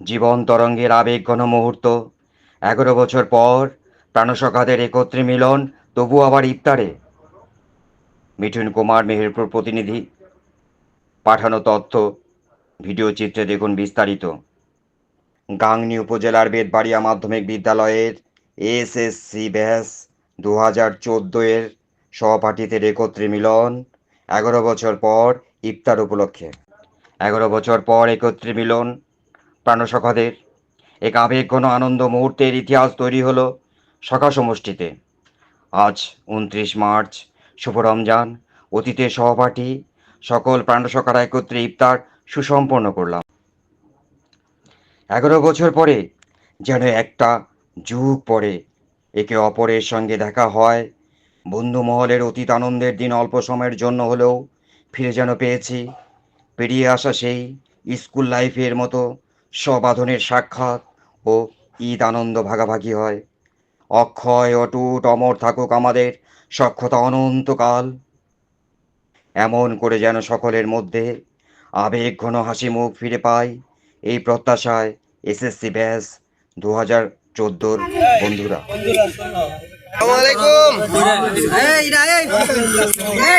জীবন তরঙ্গের আবেগ ঘন মুহূর্ত। এগারো বছর পর প্রাণসখাদের একত্রে মিলন তবু আবার ইফতারে। মিঠুন কুমার মেহেরপুর প্রতিনিধি। পাঠানো তথ্য, ভিডিও চিত্রে দেখুন বিস্তারিত। গাংনী উপজেলার বেদবাড়িয়া মাধ্যমিক বিদ্যালয়ের এসএসসি ব্যাস দু হাজার চোদ্দ এর সহপাঠীদের একত্রে মিলন এগারো বছর পর ইফতার উপলক্ষে। এগারো বছর পর একত্রে মিলন প্রাণসখাদের। এক আবেগঘন আনন্দ মুহূর্তের ইতিহাস তৈরি হলো সখা সমষ্টিতে আজ উনত্রিশ মার্চ, শুভ রমজান, অতীতের সহপাঠী, সকল প্রাণসখারা একত্রে ইফতার সুসম্পন্ন করলাম। এগারো বছর পরে যেন একটা যুগ পরে একে অপরের সঙ্গে দেখা হয়। বন্ধু মহলের অতীত আনন্দের দিন অল্প সময়ের জন্য হলেও ফিরে যেন পেয়েছি। পেরিয়ে আসা সেই স্কুল লাইফের মতো সবাধনের সাক্ষাৎ ও ঈদ আনন্দ ভাগাভাগি হয়। অক্ষয়, অটুট, অমর থাকুক আমাদের সক্ষতা অনন্তকাল। এমন করে যেন সকলের মধ্যে আবেগ, ঘন হাসি, মুখ ফিরে পাই এই প্রত্যাশায় এসএসসি ব্যাস দু হাজার চোদ্দোর বন্ধুরা। আসসালামাইকুম এই রা এই। এই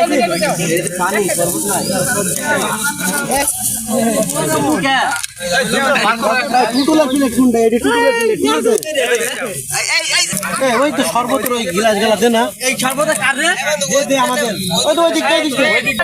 গেলে সমস্যা নাই ওই তো শরবতের ওই গিলাস গেলা দে না। এই সর্বদা কার রে? আমাদের। ওই তো ওই দিক ওই দিক